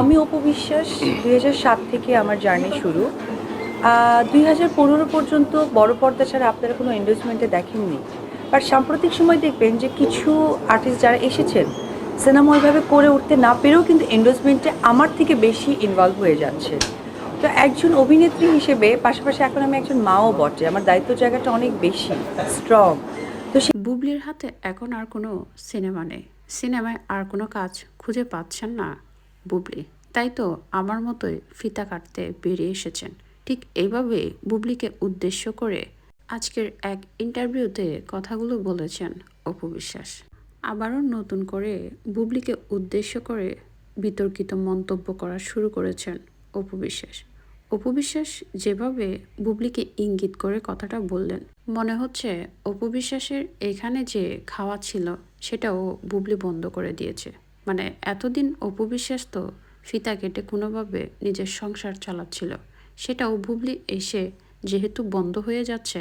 আমি অপবিশ্বাস, দুই সাত থেকে আমার জার্নি শুরু। দুই হাজার পনেরো পর্যন্ত বড় পর্দা ছাড়া আপনারা কোনো এন্ডোজমেন্টে দেখেননি। আর সাম্প্রতিক সময় দেখবেন যে কিছু আর্টিস্ট যারা এসেছেন সিনেমা ওইভাবে করে উঠতে না পেরেও কিন্তু এন্ডোজমেন্টে আমার থেকে বেশি ইনভলভ হয়ে যাচ্ছে। তো একজন অভিনেত্রী হিসেবে, পাশাপাশি এখন আমি একজন মাও বটে, আমার দায়িত্ব জায়গাটা অনেক বেশি স্ট্রং তো সে বুবলির হাতে এখন আর কোনো সিনেমা নেই। সিনেমায় আর কোনো কাজ খুঁজে পাচ্ছেন না। বুবলি। তাই তো আমার মতোই ফিতা কাটতে বেরিয়ে এসেছেন। ঠিক এইভাবে বুবলিকে উদ্দেশ্য করে আজকের এক ইন্টারভিউতে কথাগুলো বলেছেন অপু বিশ্বাস। আবারও নতুন করে বুবলিকে উদ্দেশ্য করে বিতর্কিত মন্তব্য করা শুরু করেছেন অপু বিশ্বাস। অপু বিশ্বাস যেভাবে বুবলিকে ইঙ্গিত করে কথাটা বললেন, মনে হচ্ছে অপু বিশ্বাসের এখানে যে খাওয়া ছিল সেটাও বুবলি বন্ধ করে দিয়েছে। মানে এতদিন অপু বিশ্বাস তো ফিতা কেটে কোনোভাবে নিজের সংসার চালাচ্ছিল। সেটাও বুবলি এসে যেহেতু বন্ধ হয়ে যাচ্ছে,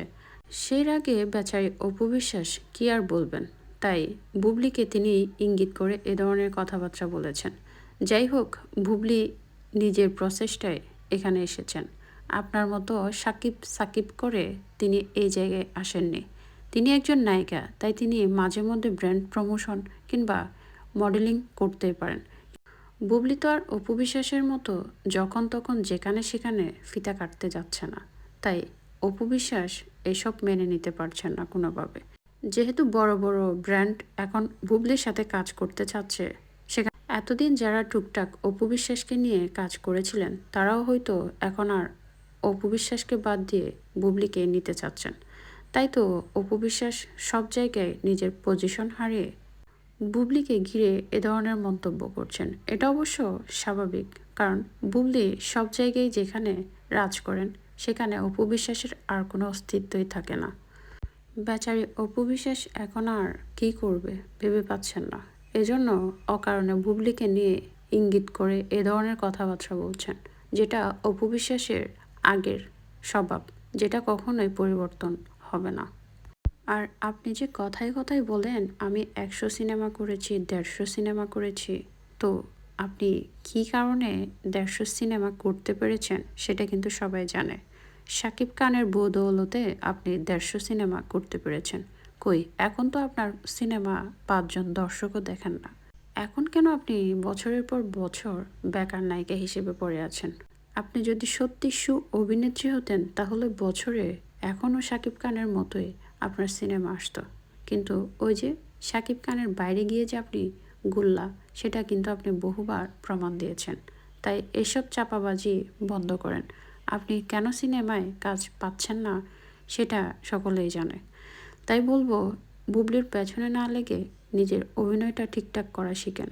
সেই আগে বেচারি অপু বিশ্বাস কি আর বলবেন? তাই বুবলিকে তিনি ইঙ্গিত করে এ ধরনের কথাবার্তা বলেছেন। যাই হোক, বুবলি নিজের প্রচেষ্টায় এখানে এসেছেন। আপনার মতো সাকিব সাকিব করে তিনি এই জায়গায় আসেননি। তিনি একজন নায়িকা, তাই তিনি মাঝে মধ্যে ব্র্যান্ড প্রমোশন কিংবা মডেলিং করতেই পারেন। বুবলি তো আর অপু বিশ্বাসের মতো যখন তখন যেখানে সেখানে ফিতা কাটতে যাচ্ছে না। তাই অপু বিশ্বাস এসব মেনে নিতে পারছেন না কোনোভাবে। যেহেতু বড় বড় ব্র্যান্ড এখন বুবলির সাথে কাজ করতে চাচ্ছে, সেখানে এতদিন যারা টুকটাক অপু বিশ্বাসকে নিয়ে কাজ করেছিলেন, তারাও হয়তো এখন আর অপু বিশ্বাসকে বাদ দিয়ে বুবলিকে নিতে চাচ্ছেন। তাই তো অপু বিশ্বাস সব জায়গায় নিজের পজিশন হারিয়ে বুবলিকে ঘিরে এ ধরনের মন্তব্য করছেন। এটা অবশ্য স্বাভাবিক, কারণ বুবলি সব জায়গায় যেখানে রাজ করেন, সেখানে অপু বিশ্বাসের আর কোনো অস্তিত্বই থাকে না। বেচারি অপু বিশ্বাস এখন আর কী করবে ভেবে পাচ্ছেন না। এজন্য অকারণে বুবলিকে নিয়ে ইঙ্গিত করে এ ধরনের কথাবার্তা বলছেন, যেটা অপু বিশ্বাসের আগের স্বভাব, যেটা কখনোই পরিবর্তন হবে না। আর আপনি যে কথায় কথায় বলেন, আমি একশো সিনেমা করেছি, দেড়শো সিনেমা করেছি, তো আপনি কি কারণে দেড়শো সিনেমা করতে পেরেছেন সেটা কিন্তু সবাই জানে। শাকিব খানের বদৌলতে আপনি দেড়শো সিনেমা করতে পেরেছেন। কই, এখন তো আপনার সিনেমা পাঁচজন দর্শকও দেখেন না। এখন কেন আপনি বছরের পর বছর বেকার নায়িকা হিসেবে পড়ে আছেন? আপনি যদি সত্যি সু অভিনেত্রী হতেন, তাহলে বছরে এখনও শাকিব খানের মতোই আপনার সিনেমা আসতো। কিন্তু ওই যে শাকিব খানের বাইরে গিয়ে যে আপনি গুল্লা, সেটা কিন্তু আপনি বহুবার প্রমাণ দিয়েছেন। তাই এসব চাপাবাজি বন্ধ করেন। আপনি কেন সিনেমায় কাজ পাচ্ছেন না, সেটা সকলেই জানে। তাই বলব, বুবলির পেছনে না লেগে নিজের অভিনয়টা ঠিকঠাক করা শিখেন।